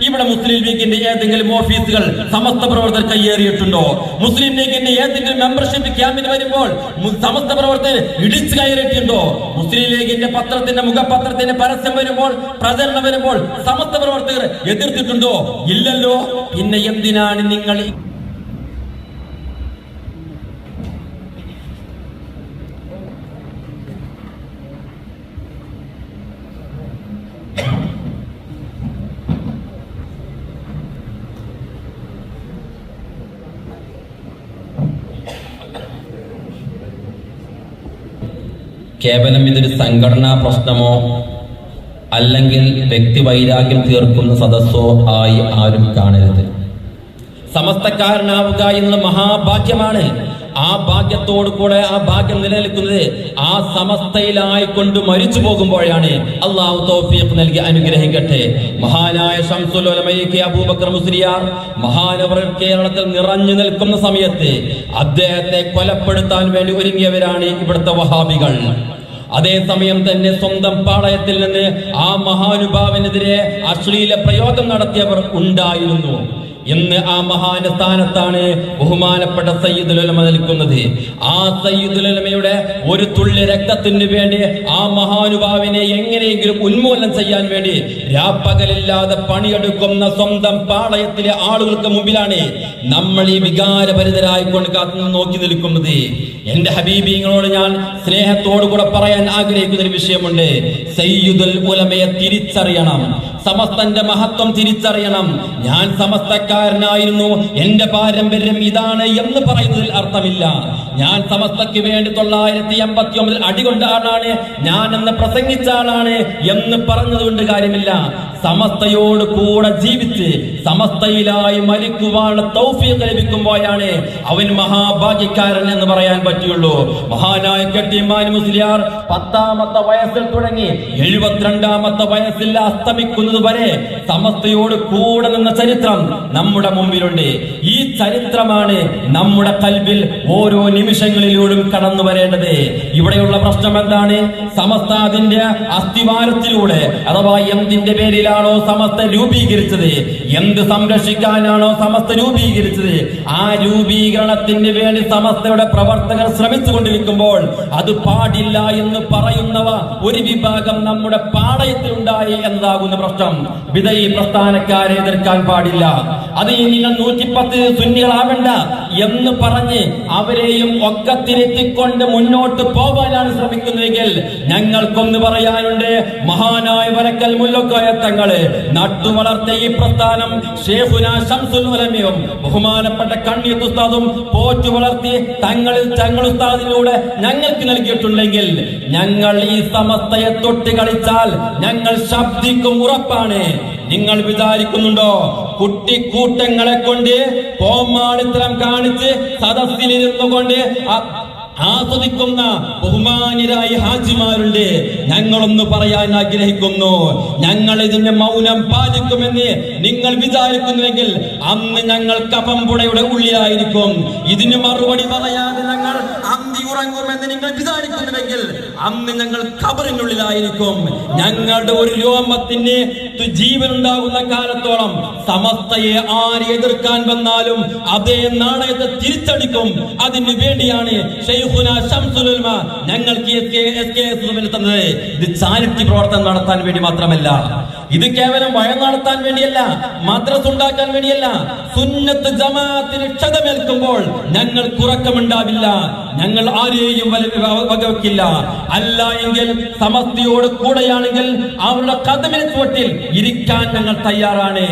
ഇവിടെ മുസ്ലിം ലീഗിന്റെ ഏതെങ്കിലും ഓഫീസുകൾ സമസ്ത പ്രവർത്തകർ കയ്യേറിയിട്ടുണ്ടോ? മുസ്ലിം ലീഗിന്റെ ഏതെങ്കിലും മെമ്പർഷിപ്പ് ക്യാമ്പിന് വരുമ്പോൾ സമസ്ത പ്രവർത്തകർ ഇടിച്ചു കയറിയിട്ടുണ്ടോ? മുസ്ലിം ലീഗിന്റെ പത്രത്തിന്റെ മുഖപത്രത്തിന്റെ പരസ്യം വരുമ്പോൾ പ്രചരണം വരുമ്പോൾ സമസ്ത പ്രവർത്തകർ എതിർത്തിട്ടുണ്ടോ? ഇല്ലല്ലോ. പിന്നെ എന്തിനാണ് നിങ്ങൾ ഈ- കേവലം ഇതൊരു സംഘടനാ പ്രശ്നമോ അല്ലെങ്കിൽ വ്യക്തിവൈരാഗ്യം തീർക്കുന്ന സദസ്സോ ആയി ആരും കാണരുത്. സമസ്തക്കാരനാവുക എന്നുള്ള മഹാഭാഗ്യമാണ്. ആ ഭാഗ്യത്തോടു കൂടെ ആ ഭാഗ്യം നിലനിൽക്കുന്നത് ആ സമസ്തയിലായിക്കൊണ്ട് മരിച്ചു പോകുമ്പോഴാണ്. അള്ളാഹു തൗഫീഖ് നൽകി അനുഗ്രഹിക്കട്ടെ. മഹാനായ അബൂബക്കർ മുസ്ലിയാർ മഹാനവർ കേരളത്തിൽ നിറഞ്ഞു നിൽക്കുന്ന സമയത്ത് അദ്ദേഹത്തെ കൊലപ്പെടുത്താൻ വേണ്ടി ഒരുങ്ങിയവരാണ് ഇവിടുത്തെ വഹാബികൾ. അതേസമയം തന്നെ സ്വന്തം പാളയത്തിൽ നിന്ന് ആ മഹാനുഭാവനെതിരെ അശ്ലീല പ്രയോഗം നടത്തിയവർ ഉണ്ടായിരുന്നു. ഇന്ന് ആ മഹാന സ്ഥാനത്താണ് ബഹുമാനപ്പെട്ട സയ്യിദുലമ നിൽക്കുന്നത്. ആ സയ്യിദുലമയുടെ ഒരു തുള്ളി രക്തത്തിന് വേണ്ടി ആ മഹാനുഭാവിനെ എങ്ങനെയെങ്കിലും ഉന്മൂലനം ചെയ്യാൻ വേണ്ടി രാപ്പകലില്ലാതെ പണിയെടുക്കുന്ന സ്വന്തം പാളയത്തിലെ ആളുകൾക്ക് മുമ്പിലാണ് നമ്മൾ ഈ വികാരഭരിതരായിക്കൊണ്ട് കാത്തു നോക്കി നിൽക്കുന്നത്. എന്റെ ഹബീബിങ്ങളോട് ഞാൻ സ്നേഹത്തോടു കൂടെ പറയാൻ ആഗ്രഹിക്കുന്ന ഒരു വിഷയമുണ്ട്. സയ്യുദുൽ ഉലമയെ തിരിച്ചറിയണം. സമസ്തന്റെ മഹത്വം തിരിച്ചറിയണം. ഞാൻ സമസ്തക്കാരനായിരുന്നു. എന്റെ പാരമ്പര്യം ഇതാണ് എന്ന് പറയുന്നതിൽ അർത്ഥമില്ല. ഞാൻ സമസ്തയ്ക്ക് വേണ്ടി തൊള്ളായിരത്തി എൺപത്തി ഒമ്പതിൽ അടികൊണ്ട ആളാണ് ഞാൻ എന്ന് പ്രസംഗിച്ച ആളാണ് എന്ന് പറഞ്ഞതുകൊണ്ട് കാര്യമില്ല. സമസ്തയോട് കൂടെ ജീവിച്ച് സമസ്തയിലായി മരിക്കുവാനുള്ള തൗഫീഖ് ലഭിക്കുമ്പോഴാണ് അവൻ മഹാഭാഗ്യക്കാരൻ എന്ന് പറയാൻ പറ്റുള്ളൂ. മഹാനായ കെട്ടിമാൻ മുസ്ലിയാർ പത്താമത്തെ വയസ്സിൽ തുടങ്ങി എഴുപത്തിരണ്ടാമത്തെ വയസ്സിൽ അസ്തമിക്കുന്നത് വരെ സമസ്തയോട് കൂടെ നിന്ന ചരിത്രം നമ്മുടെ മുമ്പിലുണ്ട്. ഈ ചരിത്രമാണ് നമ്മുടെ കൽവിൽ ഓരോ നിമിഷങ്ങളിലൂടെ കടന്നു വരേണ്ടത്. ഇവിടെയുള്ള പ്രശ്നം എന്താണ്? സമസ്ത അതിന്റെ അസ്ഥിവാരത്തിലൂടെ അഥവാ എന്തിന്റെ പേരിലാണോ സമസ്ത രൂപീകരിച്ചത്? എന്ത് സംരക്ഷിക്കാനാണോ സമസ്ത രൂപീകരിച്ചത്? ആ രൂപീകരണത്തിന് വേണ്ടി സമസ്തയുടെ പ്രവർത്തകർ ശ്രമിച്ചു കൊണ്ടിരിക്കുമ്പോൾ അത് പാടില്ല എന്ന് പറയുന്നവ ഒരു വിഭാഗം നമ്മുടെ പാളയത്തിലുണ്ടായി എന്നതാകുന്ന പ്രശ്നം? വിധയി പ്രസ്ഥാനക്കാരെ എതിർക്കാൻ പാടില്ല. അത് നിങ്ങൾ നൂറ്റിപ്പത്ത് സുന്നികളാവണ്ട. എന്ന് പറഞ്ഞ് അവരെയും ഒക്കെ തിരുത്തിക്കൊണ്ട് മുന്നോട്ട് പോകാനാണ് ശ്രമിക്കുന്നതെങ്കിൽ ഞങ്ങൾക്കൊന്ന് പറയാനുണ്ട് മഹാനായ വരക്കൽ മുല്ലക്കോയ തങ്ങൾ നട്ടുവളർത്ത ഈ പ്രസ്ഥാനം ഷേഖുന ശംസുൽ ഉലമയും ബഹുമാനപ്പെട്ട കണ്ണീർ ഉസ്താദും പോറ്റു വളർത്തി തങ്ങളിൽ തങ്ങൾ ഉസ്താദിലൂടെ ഞങ്ങൾക്ക് നൽകിയിട്ടുണ്ടെങ്കിൽ ഞങ്ങൾ ഈ സമസ്തയെ തൊട്ട് കളിച്ചാൽ ഞങ്ങൾ ശബ്ദിക്കും ഉറപ്പാണ്. നിങ്ങൾ വിചാരിക്കുന്നുണ്ടോ? കുട്ടിക്കൂട്ടങ്ങളെ കൊണ്ട് കോമാളിത്തരം കാണിച്ച് സദസ്സിലിരുന്നു കൊണ്ട് ആസ്വദിക്കുന്ന ബഹുമാന്യരായ ഹാജിമാരുണ്ട്. ഞങ്ങളൊന്ന് പറയാൻ ആഗ്രഹിക്കുന്നു. ഞങ്ങൾ ഇതിന്റെ മൗനം പാലിക്കുമെന്ന് നിങ്ങൾ വിചാരിക്കുന്നുവെങ്കിൽ അന്ന് ഞങ്ങൾ കപമ്പുടയുടെ ഉള്ളിലായിരിക്കും. ഇതിന് മറുപടി പറയാതെ ഞങ്ങൾ അന്തി ഉറങ്ങുമെന്ന് നിങ്ങൾ വിചാരിക്കുന്നുവെങ്കിൽ അന്ന് ഞങ്ങൾ കബറിനുള്ളിലായിരിക്കും ഞങ്ങളുടെ ഒരു രോമത്തിന് ജീവനുണ്ടാകുന്ന കാലത്തോളം സമസ്തയെ ആര് എതിർക്കാൻ വന്നാലും അതേ നാണയത്തെ തിരിച്ചടിക്കും. അതിനു വേണ്ടിയാണ് ഞങ്ങൾക്ക് തന്നത്. ഇത് ചാരിറ്റി പ്രവർത്തനം നടത്താൻ വേണ്ടി മാത്രമല്ല. ഇത് കേവലം വയം നടത്താൻ വേണ്ടിയല്ല മദ്രസ് ഉണ്ടാക്കാൻ വേണ്ടിയല്ല. സുന്നത്ത് ജമാഅത്തിന് ക്ഷതമേൽക്കുമ്പോൾ ഞങ്ങൾ കുറക്കമുണ്ടാവില്ല ഞങ്ങൾ ആരെയും വകവെക്കില്ല. അല്ല എങ്കിൽ സമസ്തയോട് കൂടെയാണെങ്കിൽ അവരുടെ കഥമിന് ചുവട്ടിൽ ഇരിക്കാൻ ഞങ്ങൾ തയ്യാറാണ്.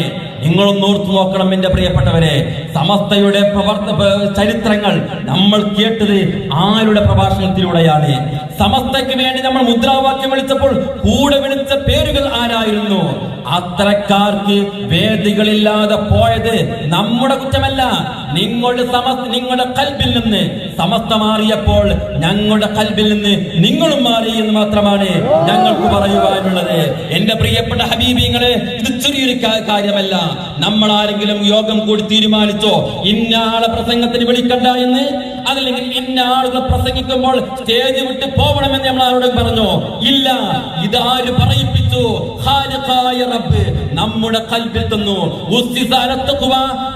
നിങ്ങളൊന്ന് ഓർത്തു നോക്കണം എന്റെ പ്രിയപ്പെട്ടവരെ സമസ്തയുടെ പ്രവർത്ത ചരിത്രങ്ങൾ നമ്മൾ കേട്ടത് ആരുടെ പ്രഭാഷണത്തിലൂടെയാണ്? സമസ്തയ്ക്ക് വേണ്ടി നമ്മൾ മുദ്രാവാക്യം വിളിച്ചപ്പോൾ കൂടെ വിളിച്ച പേരുകൾ ആരായിരുന്നു? അത്തരക്കാർക്ക് വേദികളില്ലാതെ പോയത് നമ്മുടെ കുറ്റമല്ല. നിങ്ങളുടെ സമസ് നിങ്ങളുടെ കൽബിൽ നിന്ന് സമസ്ത മാറിയപ്പോൾ ഞങ്ങളുടെ കൽബിൽ നിന്ന് നിങ്ങളും മാറി എന്ന് മാത്രമാണ് ഞങ്ങൾക്ക് പറയുവാനുള്ളത്. എന്റെ പ്രിയപ്പെട്ട ഹബീബിങ്ങളെ ഇത് ചെറിയൊരു കാര്യമല്ല. നമ്മൾ ആരെങ്കിലും യോഗം കൂടി തീരുമാനിച്ചോ ഇന്ന ആളെ പ്രസംഗത്തിന് വിളിക്കണ്ട എന്ന്? അതല്ലെങ്കിൽ ഇന്ന ആളുകൾ പ്രസംഗിക്കുമ്പോൾ സ്റ്റേജ് വിട്ട് പോകണമെന്ന് നമ്മൾ ആരോടും പറഞ്ഞോ? ഇല്ല. ഇതാര് പറയിപ്പിച്ചു ഖാലിഖായ റബ്ബ് നമ്മുടെ കൽബിൽ തന്നു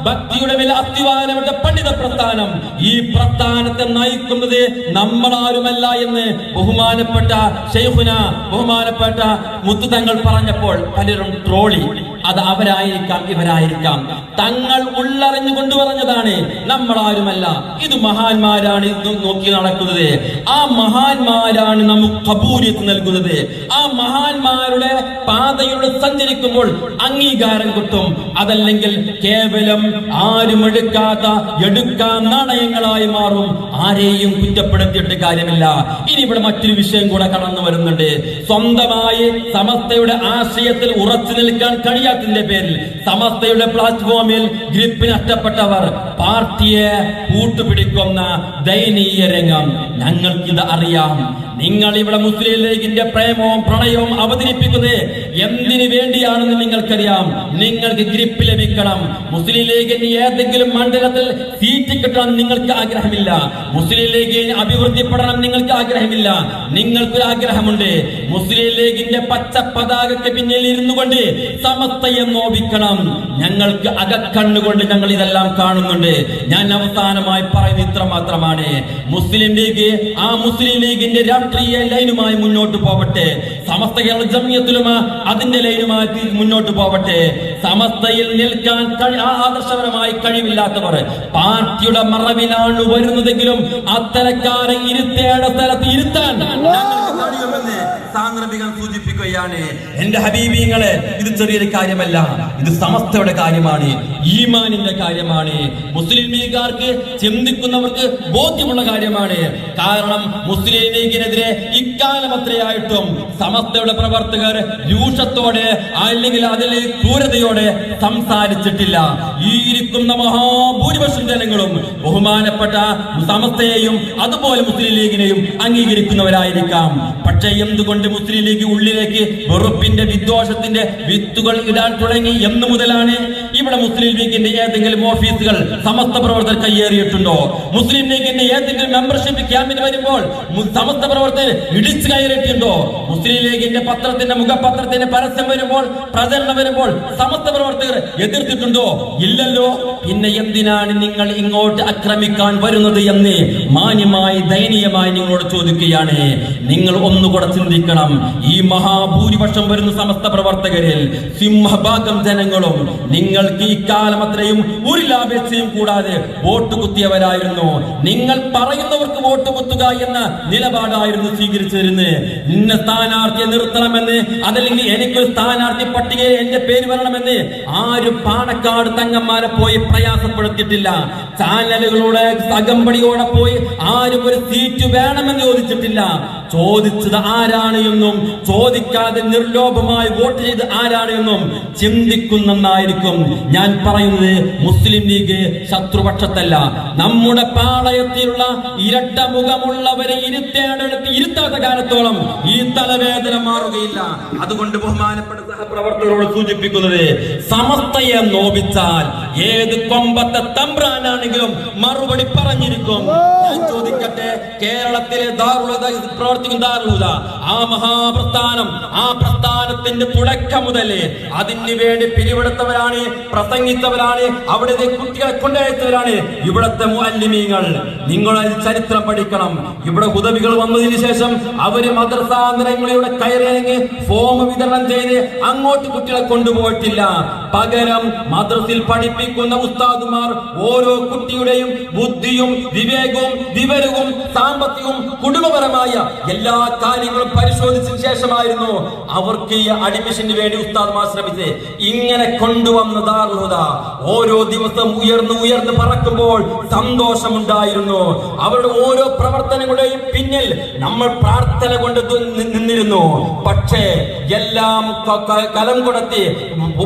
ഭക്തിയുടെ മേൽ അത്യുവാനവരുടെ പണ്ഡിത പ്രസ്ഥാനം. ഈ പ്രസ്ഥാനത്തെ നയിക്കുന്നത് നമ്മളാരുമല്ല എന്ന് ബഹുമാനപ്പെട്ട ഷെയ്ഖുന ബഹുമാനപ്പെട്ട മുത്തുതങ്ങൾ പറഞ്ഞപ്പോൾ പലരും ട്രോളി. അത് അവരായിരിക്കാം ഇവരായിരിക്കാം. തങ്ങൾ ഉള്ളറിഞ്ഞു കൊണ്ടുപറഞ്ഞതാണ് നമ്മളാരുമല്ല. ഇത് മഹാന്മാരാണ് ഇത് നോക്കി നടക്കുന്നത്. ആ മഹാന്മാരാണ് നമുക്ക് കബൂലിയത്ത് നൽകുന്നത്. ആ മഹാന്മാരുടെ പാതയിലൂടെ സഞ്ചരിക്കുമ്പോൾ അംഗീകാരം കിട്ടും. അതല്ലെങ്കിൽ കേവലം ആരും എടുക്കാത്ത എടുക്കാൻ നാണയങ്ങളായി മാറും. ആരെയും കുറ്റപ്പെടുത്തിയിട്ട് കാര്യമില്ല. ഇനി ഇവിടെ മറ്റൊരു വിഷയം കൂടെ കടന്നു വരുന്നുണ്ട്. സ്വന്തമായി സമസ്തയുടെ ആശയത്തിൽ ഉറച്ചു നിൽക്കാൻ കഴിയാത്തതിന്റെ പേരിൽ സമസ്തയുടെ പ്ലാറ്റ്ഫോമിൽ ഗ്രിപ്പ് നഷ്ടപ്പെട്ടവർ പാർട്ടിയെ കൂട്ടുപിടിക്കുന്ന ദയനീയ രംഗം. ഞങ്ങൾക്കിത് അറിയാം. നിങ്ങൾ ഇവിടെ മുസ്ലിം ലീഗിന്റെ പ്രേമവും പ്രണയവും അവതരിപ്പിക്കുന്നത് എന്തിനു വേണ്ടിയാണെന്ന് നിങ്ങൾക്കറിയാം. നിങ്ങൾക്ക് ഗ്രിപ്പ് ലഭിക്കണം. മുസ്ലിം ലീഗിന് ഏതെങ്കിലും മണ്ഡലത്തിൽ സീറ്റ് കിട്ടണം നിങ്ങൾക്ക് ആഗ്രഹമില്ല. മുസ്ലിം ലീഗിന് അഭിവൃദ്ധിപ്പെടണം നിങ്ങൾക്ക് ആഗ്രഹമില്ല. നിങ്ങൾക്കൊരു ആഗ്രഹമുണ്ട്. മുസ്ലിം ലീഗിന്റെ പച്ച പതാകയ്ക്ക് പിന്നിൽ ഇരുന്നു കൊണ്ട് സമസ്തയെ നോവിക്കണം. ഞങ്ങൾക്ക് അകക്കണ്ണുകൊണ്ട് ഞങ്ങൾ ഇതെല്ലാം കാണുന്നുണ്ട്. ഞാൻ അവസാനമായി പറയുന്നത് ഇത്ര മാത്രമാണ് മുസ്ലിം ലീഗ് ആ മുസ്ലിം ലീഗിന്റെ രാഷ്ട്രീയ ലൈനുമായി മുന്നോട്ട് പോവട്ടെ. സമസ്ത കേരള ജമിയത്തിലുമ അതിന്റെ ലൈനുമായി മുന്നോട്ട് പോവട്ടെ. സമസ്തയിൽ നിൽക്കാൻ ആദർശപരമായി കഴിവില്ലാത്തവർ പാർട്ടിയുടെ മറവിലാണ് വരുന്നതെങ്കിലും അത്തരക്കാരെ ഇരുത്തേണ്ട സ്ഥലത്ത് ഇരുത്താൻ ഞങ്ങൾക്ക് സൂചിപ്പിക്കുകയാണ് എന്റെ ഹബീബിങ്ങളെ ഇത് ചെറിയൊരു കാര്യമല്ല. ഇത് സമസ്തയുടെ കാര്യമാണ്. ഈമാനിന്റെ കാര്യമാണ്. മുസ്ലിം ലീഗുകാർക്ക് ചിന്തിക്കുന്നവർക്ക് ബോധ്യമുള്ള കാര്യമാണ്. കാരണം മുസ്ലിം ലീഗിനെതിരെ ഇക്കാലം അത്രയായിട്ടും സമസ്തയുടെ പ്രവർത്തകർ രൂക്ഷത്തോടെ അല്ലെങ്കിൽ അതിൽ ക്രൂരതയോടെ സംസാരിച്ചിട്ടില്ല. ഈ ഇരിക്കുന്ന മഹാഭൂരിപക്ഷം ജനങ്ങളും ബഹുമാനപ്പെട്ട സമസ്തയെയും അതുപോലെ മുസ്ലിം ലീഗിനെയും അംഗീകരിക്കുന്നവരായിരിക്കാം. പക്ഷേ എന്തുകൊണ്ട് മുസ്ലിം ലീഗ് ഉള്ളിലേക്ക് വെറുപ്പിന്റെ വിദ്വേഷത്തിന്റെ വിത്തുകൾ ഇടാൻ തുടങ്ങി എന്ന് മുതലാണ് ഇവിടെ മുസ്ലിം ലീഗിന്റെ ഏതെങ്കിലും ഓഫീസുകൾ സമസ്ത പ്രവർത്തകർ കയ്യേറിയിട്ടുണ്ടോ? മുസ്ലിം ലീഗിന്റെ ഏതെങ്കിലും മെമ്പർഷിപ്പ് ക്യാമ്പിന് വരുമ്പോൾ സമസ്ത പ്രവർത്തകർ ഇടിച്ചു കയറിയിട്ടുണ്ടോ? മുസ്ലിം ലീഗിന്റെ പത്രത്തിന്റെ മുഖപത്രത്തിന്റെ പരസ്യം വരുമ്പോൾ പ്രചരണം വരുമ്പോൾ സമസ്ത പ്രവർത്തകർ എതിർത്തിട്ടുണ്ടോ? ഇല്ലല്ലോ. പിന്നെ എന്തിനാണ് നിങ്ങൾ ഇങ്ങോട്ട് ആക്രമിക്കാൻ വരുന്നത് എന്ന് മാന്യമായി ദയനീയമായി നിങ്ങളോട് ചോദിക്കുകയാണ്. നിങ്ങൾ ഒന്നുകൂടെ ചിന്തിക്കണം. ഈ മഹാഭൂരിപക്ഷം വരുന്ന സമസ്ത പ്രവർത്തകരിൽ സിംഹഭാഗം ജനങ്ങളും നിങ്ങൾക്ക് ഈ കാലം അത്രയും ഒരു ലാഭേച്ഛയും കൂടാതെ വോട്ട് കുത്തിയവരായിരുന്നു. നിങ്ങൾ പറയുന്നവർക്ക് വോട്ട് കുത്തുക എന്ന നിലപാടായിരുന്നു സ്വീകരിച്ചിരുന്നത്. ഇന്ന സ്ഥാനാർത്ഥിയെ നിർത്തണമെന്ന് അതല്ലെങ്കിൽ എനിക്കൊരു സ്ഥാനാർത്ഥി പട്ടികയിൽ എന്റെ പേര് വരണമെന്ന് ആരും പാണക്കാട് തങ്ങന്മാരെ പോയി പ്രയാസപ്പെടുത്തിയിട്ടില്ല. ചാനലുകളോട് അകമ്പടിയോടെ പോയി ആരും ഒരു സീറ്റ് വേണമെന്ന് ചോദിച്ചിട്ടില്ല. ചോദിച്ചത് ആരാണ് എന്നും ചോദിക്കാതെ നിർലോഭമായി വോട്ട് ചെയ്ത് ആരാണ് എന്നും ചിന്തിക്കുന്നെന്നായിരിക്കും. ഞാൻ പറയുന്നത് മുസ്ലിം ലീഗ് ശത്രുപക്ഷത്തല്ല. നമ്മുടെ പാളയത്തിലുള്ള ഇരട്ട മുഖമുള്ളവരെ ഇരുത്തേണ്ടടുത്ത് ഇരുത്താത്ത കാലത്തോളം ഈ തലവേദന മാറുകയില്ല. അതുകൊണ്ട് ബഹുമാനപ്പെട്ട സഹപ്രവർത്തകരോട് സൂചിപ്പിക്കുന്നത് സമസ്തയെ നോപിച്ചാൽ ഏത് കൊമ്പത്തെ തമ്പ്രാനാണെങ്കിലും മറുപടി പറഞ്ഞിരിക്കും. ഞാൻ ചോദിക്കട്ടെ കേരളത്തിലെ ദാറുലത പ്രവർത്തിക്കുന്ന ആ മഹാപ്രസ്ഥാനം ആ പ്രസ്ഥാനത്തിന്റെ തുടക്കം മുതലേ അതിന് വേണ്ടി പിരിവെടുത്തവരാണ് പ്രസംഗിച്ചവരാണ് അവിടുത്തെ കുട്ടികളെ കൊണ്ടയച്ചവരാണ് ഇവിടത്തെ മുഅല്ലിമീങ്ങൾ. നിങ്ങൾ ചരിത്രം പഠിക്കണം. ഇവിടെ ഉദവികൾ വന്നതിന് ശേഷം അവർ മദ്രസാന്തരങ്ങളിലൂടെ കയറിയിറങ്ങി ഫോം വിതരണം ചെയ്ത് അങ്ങോട്ട് കുട്ടികളെ കൊണ്ടുപോയിട്ടില്ല. പകരം മദ്രസിൽ പഠിപ്പിക്കുന്ന ഉസ്താദുമാർ ഓരോ കുട്ടിയുടെയും ബുദ്ധിയും വിവേകവും വിവരവും സാമ്പത്തികവും കുടുംബപരമായ എല്ലാ കാര്യങ്ങളും പരിശോധിച്ചതിന് ശേഷമായിരുന്നു അവർക്ക് ഈ അഡ്മിഷന് വേണ്ടി ഉസ്താദ് ശ്രമിച്ചത്. ഇങ്ങനെ കൊണ്ടുവന്ന ദാർഹുദ ഓരോ ദിവസം ഉയർന്നു ഉയർന്നു പറക്കുമ്പോൾ സന്തോഷമുണ്ടായിരുന്നു. അവരുടെ ഓരോ പ്രവർത്തനങ്ങളുടെയും പിന്നിൽ നമ്മൾ പ്രാർത്ഥന കൊണ്ട് നിന്നിരുന്നു. പക്ഷേ എല്ലാം ക- ക- കലം കൊടുത്തി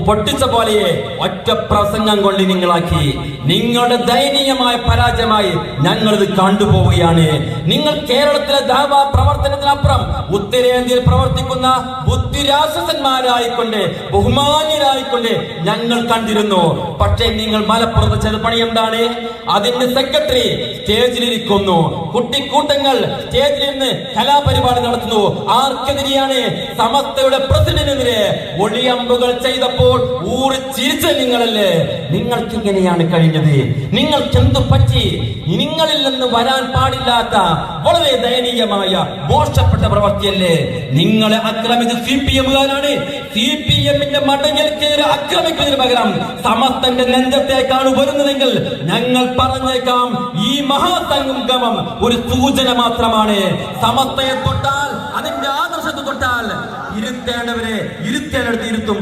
പൊട്ടിച്ച പോലെ ഒറ്റ പ്രസംഗം കൊണ്ട് നിങ്ങളാക്കി. നിങ്ങളുടെ ദയനീയമായ പരാജയമായി ഞങ്ങളിത് കണ്ടുപോവുകയാണ്. നിങ്ങൾ കേരളത്തിലെ ദാവാ പ്രവർത്തനത്തിനപ്പുറം ഉത്തരേന്ത്യയിൽ പ്രവർത്തിക്കുന്ന ബുദ്ധിരാക്ഷസന്മാരായിക്കൊണ്ട് ബഹുമാന്യരായിക്കൊണ്ട് ഞങ്ങൾ കണ്ടിരുന്നു. പക്ഷേ നിങ്ങൾ മലപ്പുറത്ത് ചെയ്ത പണി എന്താണ്? അതിന്റെ സെക്രട്ടറി സ്റ്റേജിലിരിക്കുന്നു. കുട്ടിക്കൂട്ടങ്ങൾ സ്റ്റേജിൽ നിന്ന് കലാപരിപാടി നടത്തുന്നു. ആർക്കെതിരെയാണ് സമസ്തയുടെ പ്രസിഡന്റിനെതിരെ ഒളിയമ്പുകൾ ചെയ്തപ്പോൾ ഊറി ചിരിച്ച നിങ്ങളല്ലേ? നിങ്ങൾക്ക് ഇങ്ങനെയാണ് കഴിഞ്ഞത്? നിങ്ങൾക്ക് എന്തു പറ്റി? നിങ്ങളിൽ നിന്ന് വരാൻ പാടില്ലാത്ത വളരെ ദയനീയമായ മോശപ്പെട്ട പ്രവർത്തിയല്ലേ നിങ്ങളെ ആക്രമിച്ചത് സി പി എമ്മുകാരാണ്. സി പി എമ്മിന്റെ മടങ്ങിൽ കയറി ആക്രമിക്കുന്നതിന് പകരം സമസ്തന്റെ നെഞ്ചത്തേക്കാണ് വരുന്നതെങ്കിൽ ഞങ്ങൾ പറഞ്ഞേക്കാം ഈ മഹാസംഗമം ഒരു സൂചന മാത്രമാണ്. സമസ്തയെ തൊട്ടാൽ അതിന്റെ ആദർശത്തെ തൊട്ടാൽ ഇരുത്തേണ്ടവരെ ഇരുത്തേണ്ടടുത്ത് ഇരുത്തും.